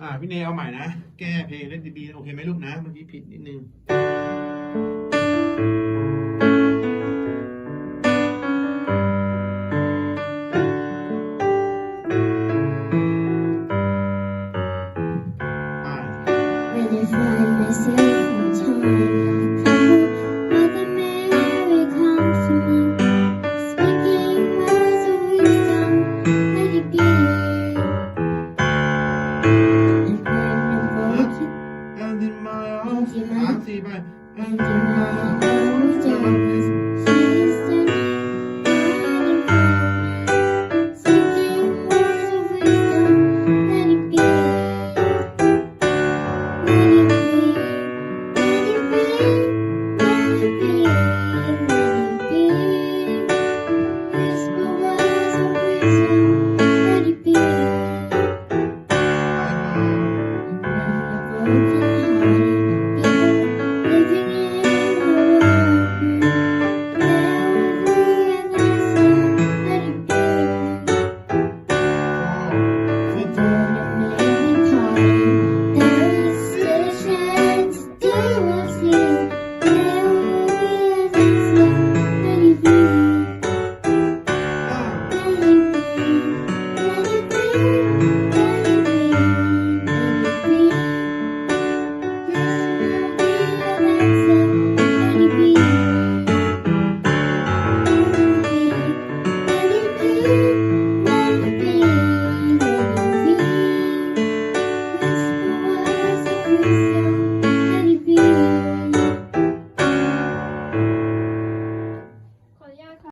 อ่าพี่เนยเอาใหม่นะ แก้เพลงเล่นดีๆโอเคไหมลูกนะ เมื่อกี้ผิดนิดนึงอ่า voice อันที่มาอั